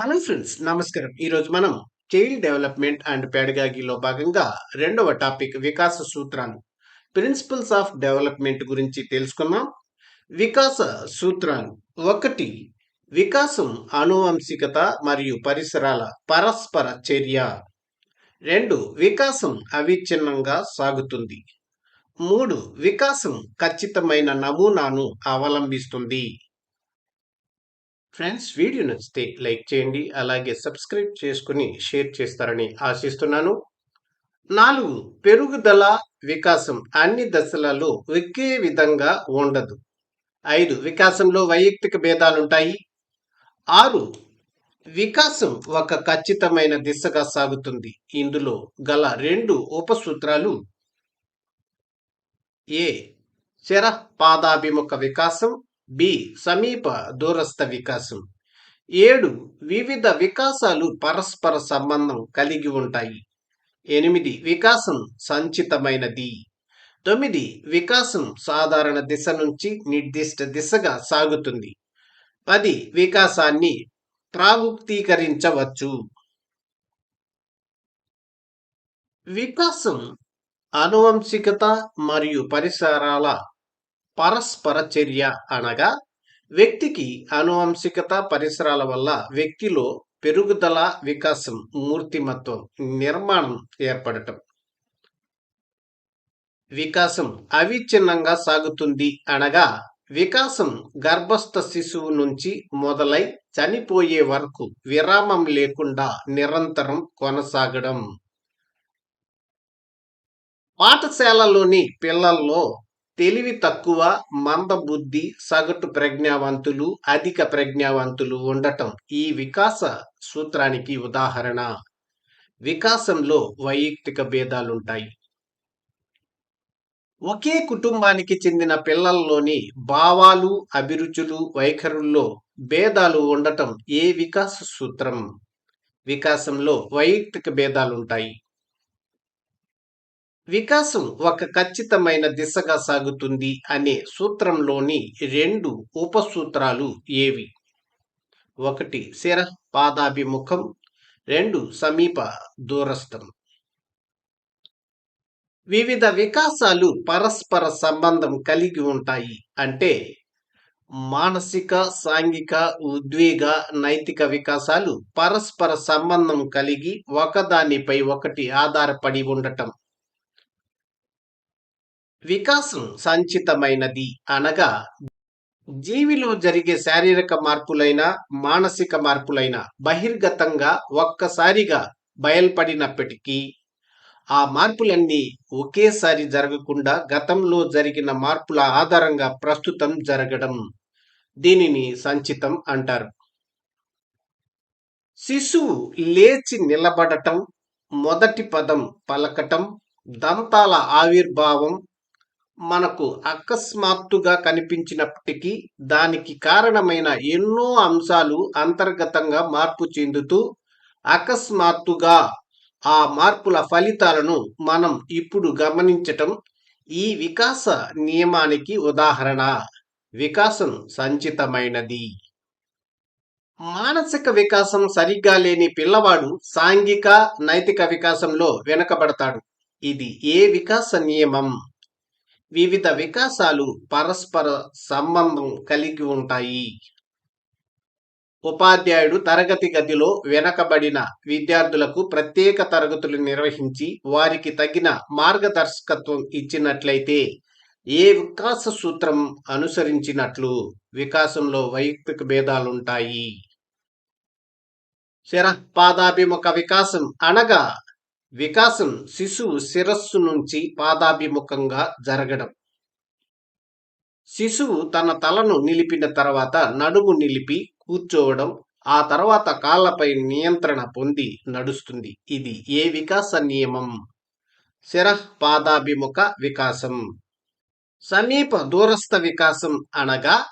Hello friends నమస్కారం. ఈరోజు మనం చైల్డ్ డెవలప్మెంట్ అండ్ పెడగాగిలో భాగంగా రెండవ టాపిక్ వికాస సూత్రాలు. ప్రిన్సిపల్స్ ఆఫ్ డెవలప్మెంట్ గురించి తెలుసుకుందాం. వికాస సూత్రాలు. ఒకటి వికాసం ఆనువంశికత మరియు పరిసరాల పరస్పర చర్య. రెండు వికాసం అవిచ్ఛిన్నంగా సాగుతుంది. మూడు వికాసం ఖచ్చితమైన నమూనాను అవలంబిస్తుంది. ఫ్రెండ్స్ వీడియో నచ్చితే లైక్ చేయండి అలాగే సబ్స్క్రైబ్ చేసుకుని షేర్ చేస్తారని ఆశిస్తున్నాను. నాలుగు పెరుగుదల వికాసం అన్ని దశలలో ఒకే విధంగా ఉండదు. ఐదు వికాసంలో వైయక్తిక భేదాలుంటాయి. ఆరు వికాసం ఒక ఖచ్చితమైన దిశగా సాగుతుంది. ఇందులో గల రెండు ఉపసూత్రాలు ఏ చర పాదాభిముఖ వికాసం బి సమీప దూరస్థ వికాసం. ఏడు వివిధ వికాసాలు పరస్పర సంబంధం కలిగి ఉంటాయి. ఎనిమిది వికాసం సంచితమైనది. తొమ్మిది వికాసం సాధారణ దిశ నుంచి నిర్దిష్ట దిశగా సాగుతుంది. పది వికాసాన్ని ప్రాగుక్తీకరించవచ్చు వికాసం అనువంశికత మరియు పరిసరాల పరస్పర చర్య అనగా వ్యక్తికి అనువంశికత పరిసరాల వల్ల వ్యక్తిలో పెరుగుదల వికాసం మూర్తిమత్వం నిర్మాణం ఏర్పడటం. వికాసం అవిచ్ఛిన్నంగా సాగుతుంది అనగా వికాసం గర్భస్థ శిశువు నుంచి మొదలై చనిపోయే వరకు విరామం లేకుండా నిరంతరం కొనసాగడం. పాఠశాలలోని పిల్లల్లో తెలివి తక్కువ మందబుద్ధి సగటు ప్రజ్ఞావంతులు అధిక ప్రజ్ఞావంతులు ఉండటం. ఈ వికాస సూత్రానికి ఉదాహరణ. వికాసంలో వైయక్తిక భేదాలుంటాయి. ఒకే కుటుంబానికి చెందిన పిల్లల్లోని భావాలు అభిరుచులు వైఖరుల్లో భేదాలు ఉండటం ఏ వికాస సూత్రం? వికాసంలో వైయక్తిక భేదాలుంటాయి. వికాసం ఒక ఖచ్చితమైన దిశగా సాగుతుంది అనే సూత్రంలోని రెండు ఉపసూత్రాలు ఏవి? ఒకటి శిర పాదాభిముఖం రెండు సమీప దూరస్థం. వివిధ వికాసాలు పరస్పర సంబంధం కలిగి ఉంటాయి. అంటే మానసిక సాంఘిక ఉద్వేగ నైతిక వికాసాలు పరస్పర సంబంధం కలిగి ఒకదానిపై ఒకటి ఆధారపడి ఉండటం. వికాసం సంచితమైనది అనగా జీవిలో జరిగే శారీరక మార్పులైన మానసిక మార్పులైన బహిర్గతంగా ఒక్కసారిగా బయల్పడినప్పటికీ ఆ మార్పులన్నీ ఒకేసారి జరగకుండా గతంలో జరిగిన మార్పుల ఆధారంగా ప్రస్తుతం జరగడం దీనిని సంచితం అంటారు. శిశువు లేచి నిలబడటం మొదటి పదం పలకటం దంతాల ఆవిర్భావం మనకు అకస్మాత్తుగా కనిపించినప్పటికీ దానికి కారణమైన ఎన్నో అంశాలు అంతర్గతంగా మార్పు చెందుతూ అకస్మాత్తుగా ఆ మార్పుల ఫలితాలను మనం ఇప్పుడు గమనించటం ఈ వికాస నియమానికి ఉదాహరణ. వికాసం సంచితమైనది. మానసిక వికాసం సరిగ్గా లేని పిల్లవాడు సాంఘిక నైతిక వికాసంలో వెనుకబడతాడు. ఇది ఏ వికాస నియమం? వివిధ వికాసాలు పరస్పర సంబంధం కలిగి ఉంటాయి. ఉపాధ్యాయుడు తరగతి గదిలో వెనకబడిన విద్యార్థులకు ప్రత్యేక తరగతులు నిర్వహించి వారికి తగిన మార్గదర్శకత్వం ఇచ్చినట్లయితే ఏ వికాస సూత్రం అనుసరించినట్లు వికాసంలో వైయక్తిక భేదాలుంటాయి. శిరపాదాభిముఖ వికాసం అనగా వికాసం శిశువు శిరస్సు నుంచి పాదాభిముఖంగా జరగడం. శిశువు తన తలను నిలిపిన తర్వాత నడుము నిలిపి కూర్చోవడం ఆ తర్వాత కాళ్ళపై నియంత్రణ పొంది నడుస్తుంది. ఇది ఏ వికాస నియమం? శిర పాదాభిముఖ వికాసం. సమీప దూరస్థ వికాసం అనగా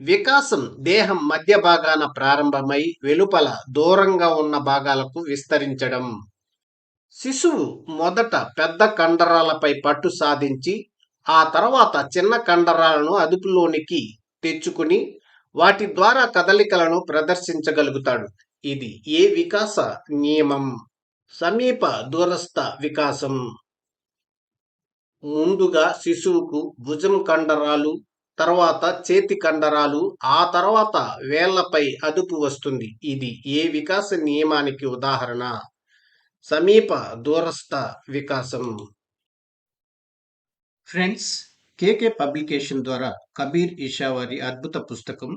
వికాసం దేహం మధ్య భాగాన ప్రారంభమై వెలుపల దూరంగా ఉన్న భాగాలకు విస్తరించడం. శిశువు మొదట పెద్ద కండరాలపై పట్టు సాధించి ఆ తర్వాత చిన్న కండరాలను అదుపులోనికి తెచ్చుకుని వాటి ద్వారా కదలికలను ప్రదర్శించగలుగుతాడు. ఇది ఏ వికాస నియమం? సమీప దూరస్థ వికాసం. ముందుగా శిశువుకు భుజం కండరాలు తర్వాత చేతి కండరాలు ఆ తర్వాత వేళ్ళపై అదుపు వస్తుంది. ఇది ఏ వికాస నియమానికి ఉదాహరణ? సమీప దూరస్థ వికాసం. ఫ్రెండ్స్ కేకే పబ్లికేషన్ ద్వారా కబీర్ ఇషా వారి అద్భుత పుస్తకం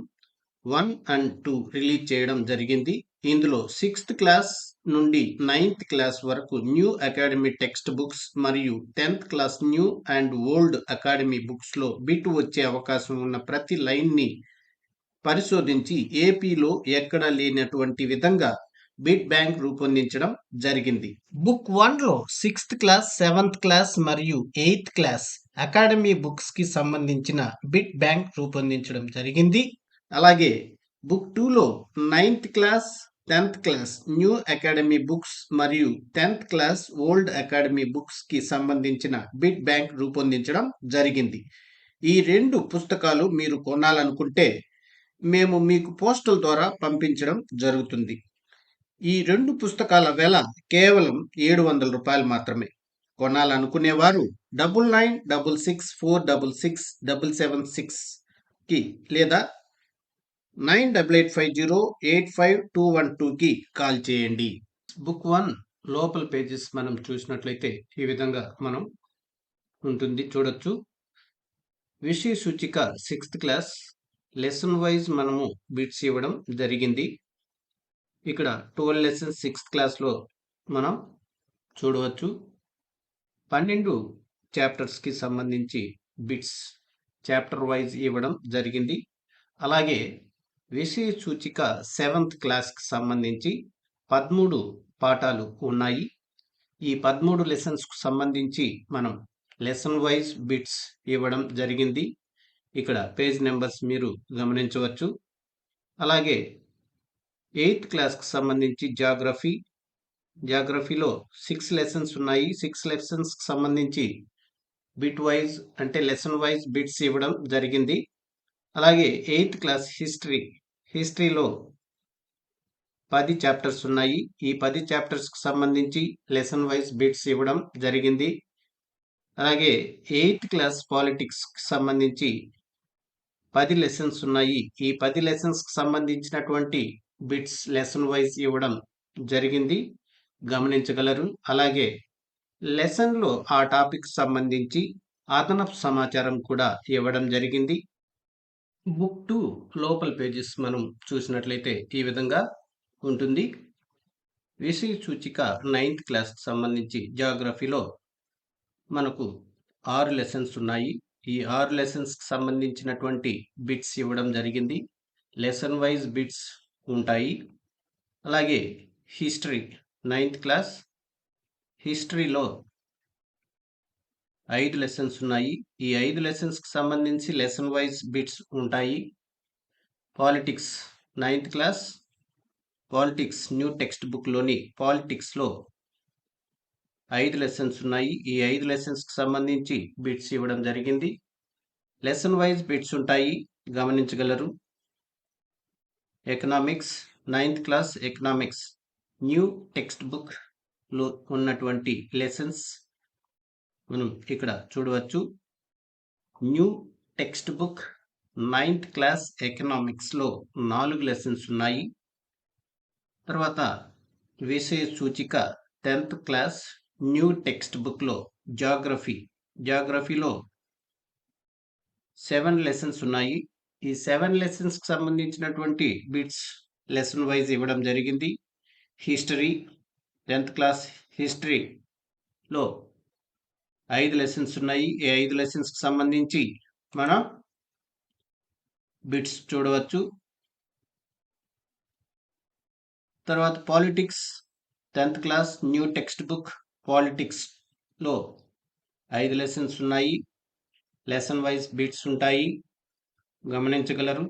వన్ అండ్ టూ రిలీజ్ చేయడం జరిగింది. ఇందులో సిక్స్త్ క్లాస్ నుండి నైన్త్ క్లాస్ వరకు న్యూ అకాడమీ టెక్స్ట్ బుక్స్ మరియు tenth class new and old academy బుక్స్లో బిట్ వచ్చే అవకాశం ఉన్న ప్రతి లైన్ని పరిశోధించి ఏపీలో ఎక్కడా లేనటువంటి విధంగా బిట్ బ్యాంక్ రూపొందించడం జరిగింది. బుక్ వన్లో సిక్స్త్ క్లాస్ సెవెంత్ క్లాస్ మరియు ఎయిత్ క్లాస్ అకాడమీ బుక్స్కి సంబంధించిన బిట్ బ్యాంక్ రూపొందించడం జరిగింది. అలాగే బుక్ టూలో ninth class tenth class new academy books మరియు టెన్త్ క్లాస్ ఓల్డ్ అకాడమీ బుక్స్కి సంబంధించిన బిట్ బ్యాంక్ రూపొందించడం జరిగింది. ఈ రెండు పుస్తకాలు మీరు కొనాలనుకుంటే మేము మీకు పోస్టల్ ద్వారా పంపించడం జరుగుతుంది. ఈ రెండు పుస్తకాల వెల కేవలం ఏడు వందల రూపాయలు మాత్రమే. కొనాలనుకునేవారు double nine double six four double six double seven సిక్స్కి లేదా nine double eight five zero eight five two one టూకి కాల్ చేయండి. బుక్ వన్ లోపల పేజెస్ మనం చూసినట్లయితే ఈ విధంగా మనం ఉంటుంది చూడొచ్చు. విషయ సూచిక సిక్స్త్ క్లాస్. లెసన్ వైజ్ మనము బిట్స్ ఇవ్వడం జరిగింది. ఇక్కడ ట్వెల్వ్ లెసన్ సిక్స్త్ క్లాస్లో మనం చూడవచ్చు. పన్నెండు చాప్టర్స్కి సంబంధించి బిట్స్ చాప్టర్ వైజ్ ఇవ్వడం జరిగింది. అలాగే విషయ సూచిక సెవెంత్ క్లాస్కి సంబంధించి పదమూడు పాఠాలు ఉన్నాయి. ఈ పదమూడు లెసన్స్కు సంబంధించి మనం లెసన్ వైజ్ బిట్స్ ఇవ్వడం జరిగింది. ఇక్కడ పేజ్ నెంబర్స్ మీరు గమనించవచ్చు. అలాగే ఎయిత్ క్లాస్కి సంబంధించి జాగ్రఫీ. జాగ్రఫీలో సిక్స్ లెసన్స్ ఉన్నాయి. సిక్స్ లెసన్స్కి సంబంధించి బిట్ వైజ్ అంటే లెసన్ వైజ్ బిట్స్ ఇవ్వడం జరిగింది. అలాగే ఎయిత్ క్లాస్ హిస్టరీ. హిస్టరీలో పది చాప్టర్స్ ఉన్నాయి. ఈ పది చాప్టర్స్కి సంబంధించి లెసన్ వైజ్ బిట్స్ ఇవ్వడం జరిగింది. అలాగే ఎయిత్ క్లాస్ పాలిటిక్స్కి సంబంధించి పది లెసన్స్ ఉన్నాయి. ఈ పది లెసన్స్కి సంబంధించినటువంటి బిట్స్ లెసన్ వైజ్ ఇవ్వడం జరిగింది. గమనించగలరు. అలాగే లెసన్లో ఆ టాపిక్ సంబంధించి అదనపు సమాచారం కూడా ఇవ్వడం జరిగింది. బుక్ టూ లోపల పేజెస్ మనం చూసినట్లయితే ఈ విధంగా ఉంటుంది. విషయ సూచిక నైన్త్ క్లాస్కి సంబంధించి జాగ్రఫీలో మనకు ఆరు లెసన్స్ ఉన్నాయి. ఈ ఆరు లెసన్స్కి సంబంధించినటువంటి బిట్స్ ఇవ్వడం జరిగింది. లెసన్ వైజ్ బిట్స్ ఉంటాయి. అలాగే హిస్టరీ నైన్త్ క్లాస్ హిస్టరీలో ఐదు లెసన్స్ ఉన్నాయి. ఈ ఐదు లెసన్స్కి సంబంధించి లెసన్ వైజ్ బిట్స్ ఉంటాయి. Politics ninth class politics new text బుక్లోని పాలిటిక్స్లో ఐదు లెసన్స్ ఉన్నాయి. ఈ ఐదు లెసన్స్కి సంబంధించి బిట్స్ ఇవ్వడం జరిగింది. లెసన్ వైజ్ బిట్స్ ఉంటాయి. గమనించగలరు. Economics ninth class economics new text బుక్లో ఉన్నటువంటి లెసన్స్ మనం ఇక్కడ చూడవచ్చు. New text book ninth class ఎకనామిక్స్లో నాలుగు లెసన్స్ ఉన్నాయి. తర్వాత విషయ సూచిక టెన్త్ క్లాస్ న్యూ టెక్స్ట్ బుక్లో జాగ్రఫీ జాగ్రఫీలో సెవెన్ లెసన్స్ ఉన్నాయి. ఈ సెవెన్ లెసన్స్కి సంబంధించినటువంటి బిట్స్ లెసన్ వైజ్ ఇవ్వడం జరిగింది. హిస్టరీ టెన్త్ క్లాస్ హిస్టరీలో ఐదు లెసన్స్ ఉన్నాయి. ఈ ఐదు లెసన్స్కి సంబంధించి మనం బిట్స్ చూడవచ్చు. తర్వాత politics tenth class new text book పాలిటిక్స్లో ఐదు లెసన్స్ ఉన్నాయి. లెసన్ వైజ్ బిట్స్ ఉంటాయి. గమనించగలరు.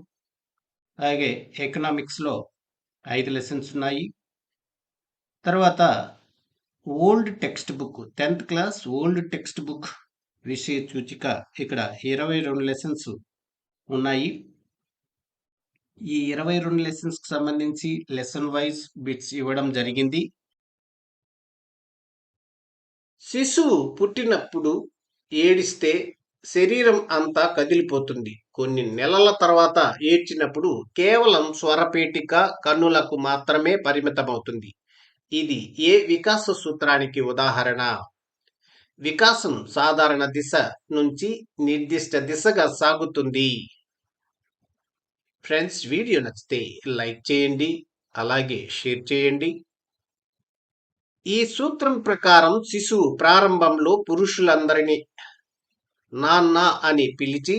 అలాగే ఎకనామిక్స్లో ఐదు లెసన్స్ ఉన్నాయి. తర్వాత old text book tenth class old text book విషయ సూచిక ఇక్కడ ఇరవై రెండు లెసన్స్ ఉన్నాయి. ఈ ఇరవై రెండు లెసన్స్కి సంబంధించి లెసన్ వైజ్ బిట్స్ ఇవ్వడం జరిగింది. శిశువు పుట్టినప్పుడు ఏడిస్తే శరీరం అంతా కదిలిపోతుంది. కొన్ని నెలల తర్వాత ఏడ్చినప్పుడు కేవలం స్వరపేటిక కన్నులకు మాత్రమే పరిమితమవుతుంది. ఇది ఏ వికాస సూత్రానికి ఉదాహరణ? వికాసం సాధారణ దిశ నుంచి నిర్దిష్ట దిశగా సాగుతుంది. ఫ్రెండ్స్ వీడియో నచ్చితే లైక్ చేయండి అలాగే షేర్ చేయండి. ఈ సూత్రం ప్రకారం శిశువు ప్రారంభంలో పురుషులందరినీ నాన్న అని పిలిచి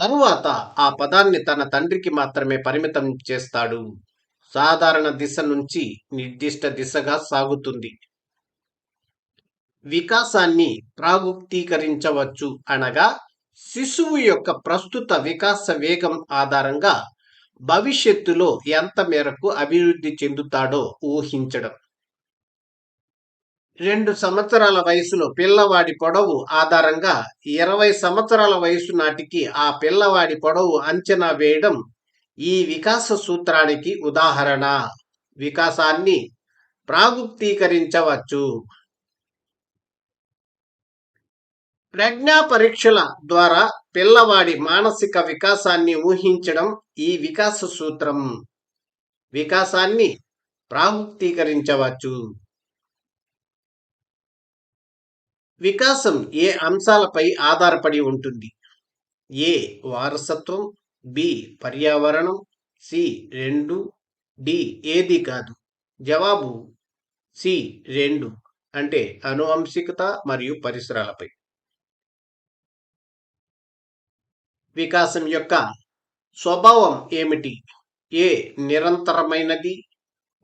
తరువాత ఆ పదాన్ని తన తండ్రికి మాత్రమే పరిమితం చేస్తాడు. సాధారణ దిశ నుంచి నిర్దిష్ట దిశగా సాగుతుంది. వికాసాన్ని ప్రాగుక్తీకరించవచ్చు అనగా శిశువు యొక్క ప్రస్తుత వికాస వేగం ఆధారంగా భవిష్యత్తులో ఎంత మేరకు అభివృద్ధి చెందుతాడో ఊహించడం. రెండు సంవత్సరాల వయసులో పిల్లవాడి పొడవు ఆధారంగా ఇరవై సంవత్సరాల వయసు నాటికి ఆ పిల్లవాడి పొడవు అంచనా వేయడం ఈ వికాస సూత్రానికి ఉదాహరణ. వికాసాన్ని ప్రాగుప్తీకరించవచ్చు. ప్రజ్ఞా పరీక్షల ద్వారా పిల్లవాడి మానసిక వికాసాన్ని ఊహించడం ఈ వికాస సూత్రం. వికాసాన్ని ప్రాముక్తీకరించవచ్చు వికాసం ఏ అంశాలపై ఆధారపడి ఉంటుంది? ఏ వారసత్వం బి పర్యావరణం సి రెండు డి ఏది కాదు? జవాబు సి రెండు అంటే అనువంశికత మరియు పరిసరాలపై. వికాసం యొక్క స్వభావం ఏమిటి? ఏ నిరంతరమైనది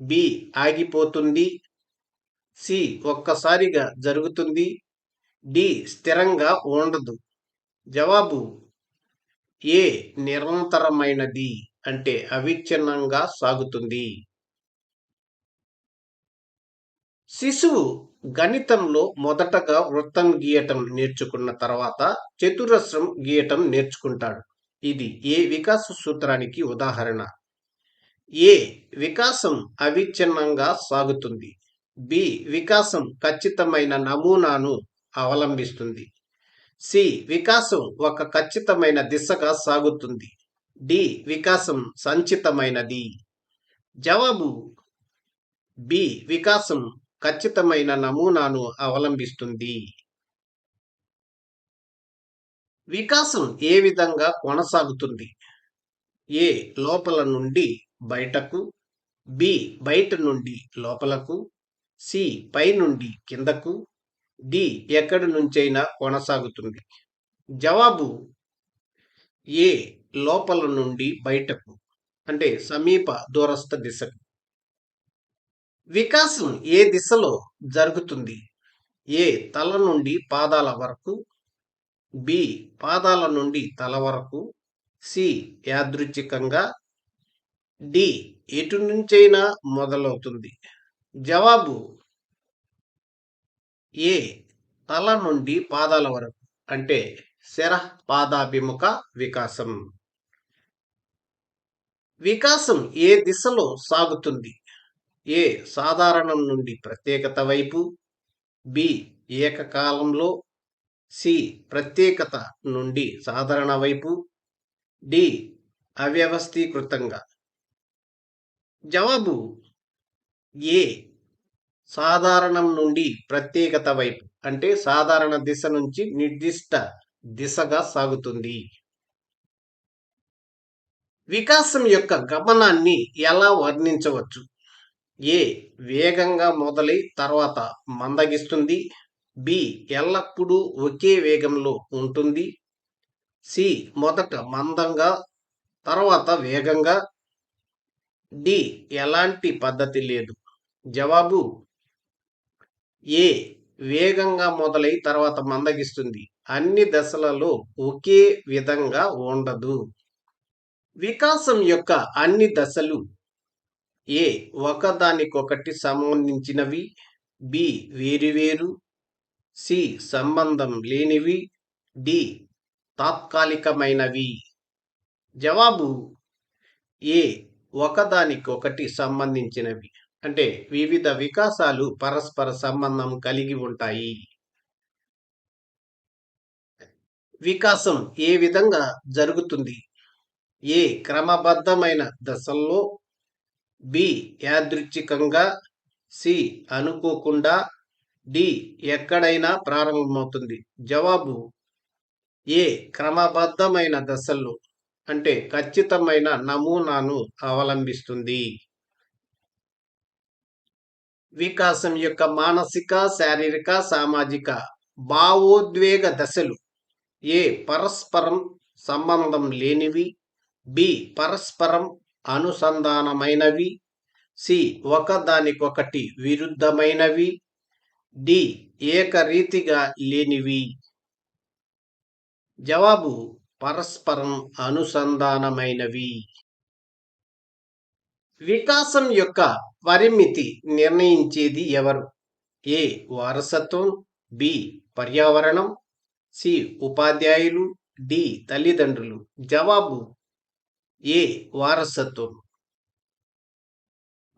బి ఆగిపోతుంది సి ఒక్కసారిగా జరుగుతుంది డి స్థిరంగా ఉండదు. జవాబు ఏ నిరంతరమైనది అంటే అవిచ్ఛిన్నంగా సాగుతుంది. శిశువు గణితంలో మొదటగా వృత్తం గీయటం నేర్చుకున్న తర్వాత చతురస్రం గీయటం నేర్చుకుంటాడు. ఇది ఏ వికాస సూత్రానికి ఉదాహరణ? ఏ వికాసం అవిచ్ఛిన్నంగా సాగుతుంది. బి వికాసం ఖచ్చితమైన నమూనాను అవలంబిస్తుంది. సి. వికాసం ఒక ఖచ్చితమైన దిశగా సాగుతుంది. డి. వికాసం సంచితమైనది. జవాబు. బి. వికాసం ఖచ్చితమైన నమూనాను అవలంబిస్తుంది. వికాసం ఏ విధంగా కొనసాగుతుంది? ఏ. లోపల నుండి బయటకు. బి. బయట నుండి లోపలకు. సి. పై నుండి కిందకు. డి ఎక్కడి నుంచైనా కొనసాగుతుంది. జవాబు ఏ లోపల నుండి బయటకు అంటే సమీప దూరస్థ దిశకు. వికాసం ఏ దిశలో జరుగుతుంది? ఏ తల నుండి పాదాల వరకు బి పాదాల నుండి తల వరకు సి యాదృచ్ఛికంగా డి ఎటు నుంచైనా మొదలవుతుంది. జవాబు ఏ తల నుండి పాదాల వరకు అంటే శర పాదాభిముఖ వికాసం. వికాసం ఏ దిశలో సాగుతుంది? ఏ సాధారణం నుండి ప్రత్యేకత వైపు? బి ఏకకాలంలో? సి ప్రత్యేకత నుండి సాధారణ వైపు? డి అవ్యవస్థీకృతంగా. జవాబు ఏ సాధారణం నుండి ప్రత్యేకత వైపు అంటే సాధారణ దిశ నుంచి నిర్దిష్ట దిశగా సాగుతుంది. వికాసం యొక్క గమనాన్ని ఎలా వర్ణించవచ్చు? ఏ వేగంగా మొదలై తర్వాత మందగిస్తుంది? బి ఎల్లప్పుడూ ఒకే వేగంలో ఉంటుంది? సి మొదట మందంగా తర్వాత వేగంగా? డి ఎలాంటి పద్ధతి లేదు? జవాబు ఏ వేగంగా మొదలై తర్వాత మందగిస్తుంది. అన్ని దశలలో ఒకే విధంగా ఉండదు. వికాసం యొక్క అన్ని దశలు ఏ ఒకదానికొకటి సంబంధించినవి. బి వేరువేరు సి సంబంధం లేనివి. డి తాత్కాలికమైనవి. జవాబు ఏ ఒకదానికొకటి సంబంధించినవి. అంటే వివిధ వికాసాలు పరస్పర సంబంధం కలిగి ఉంటాయి. వికాసం ఏ విధంగా జరుగుతుంది? ఏ క్రమబద్ధమైన దశల్లో? బి యాదృచ్ఛికంగా? సి అనుకోకుండా? డి ఎక్కడైనా ప్రారంభమవుతుంది. జవాబు ఏ క్రమబద్ధమైన దశల్లో? అంటే ఖచ్చితమైన నమూనాను అవలంబిస్తుంది. వికాసం యొక్క మానసిక శారీరక సామాజిక భావోద్వేగ దశలు. ఏ. పరస్పరం సంబంధం లేనివి. బి. పరస్పరం అనుసంధానమైనవి. సి. ఒకదానికొకటి విరుద్ధమైనవి. డి. ఏకరీతిగా లేనివి. జవాబు పరస్పరం అనుసంధానమైనవి. వికాసం యొక్క పరిమితి నిర్ణయించేది ఎవరు? ఏ. వారసత్వం బి. పర్యావరణం సి. ఉపాధ్యాయులు డి. తల్లిదండ్రులు. జవాబు ఏ. వారసత్వం.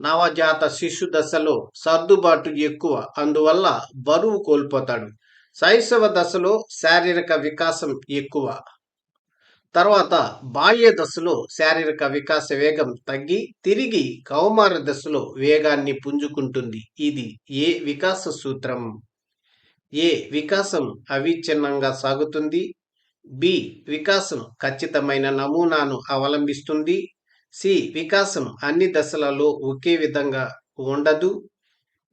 నవజాత శిశు దశలో సర్దుబాటు ఎక్కువ అందువల్ల బరువు కోల్పోతాడు. శైశవ దశలో శారీరక వికాసం ఎక్కువ. తర్వాత బాల్య దశలో శారీరక వికాస వేగం తగ్గి తిరిగి కౌమార దశలో వేగాన్ని పుంజుకుంటుంది. ఇది ఏ వికాస సూత్రం? ఏ వికాసం అవిచ్ఛిన్నంగా సాగుతుంది? బి వికాసం ఖచ్చితమైన నమూనాను అవలంబిస్తుంది. సి వికాసం అన్ని దశలలో ఒకే విధంగా ఉండదు.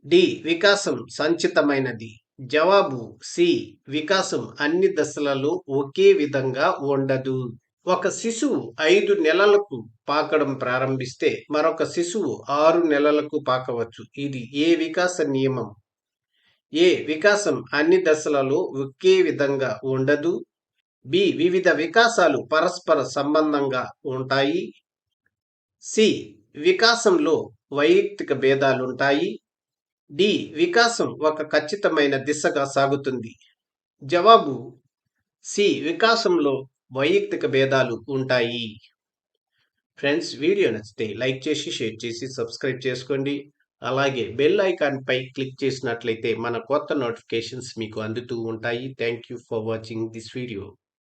డి వికాసం సంచితమైనది. జవాబు సి. వికాసం అన్ని దశలలో ఒకే విధంగా ఉండదు. ఒక శిశువు ఐదు నెలలకు పాకడం ప్రారంభిస్తే మరొక శిశువు ఆరు నెలలకు పాకవచ్చు. ఇది ఏ వికాస నియమం? ఏ. వికాసం అన్ని దశలలో ఒకే విధంగా ఉండదు. బి. వివిధ వికాసాలు పరస్పర సంబంధంగా ఉంటాయి. సి. వికాసంలో వైయక్తిక భేదాలుంటాయి. డి వికాసం ఒక ఖచ్చితమైన దిశగా సాగుతుంది. జవాబు సి వికాసంలో వైయక్తిక భేదాలు ఉంటాయి. ఫ్రెండ్స్ వీడియో నచ్చితే లైక్ చేసి షేర్ చేసి సబ్స్క్రైబ్ చేసుకోండి. అలాగే బెల్ ఐకాన్పై క్లిక్ చేసినట్లయితే మన కొత్త నోటిఫికేషన్స్ మీకు అందుతూ ఉంటాయి. Thank you for watching this video.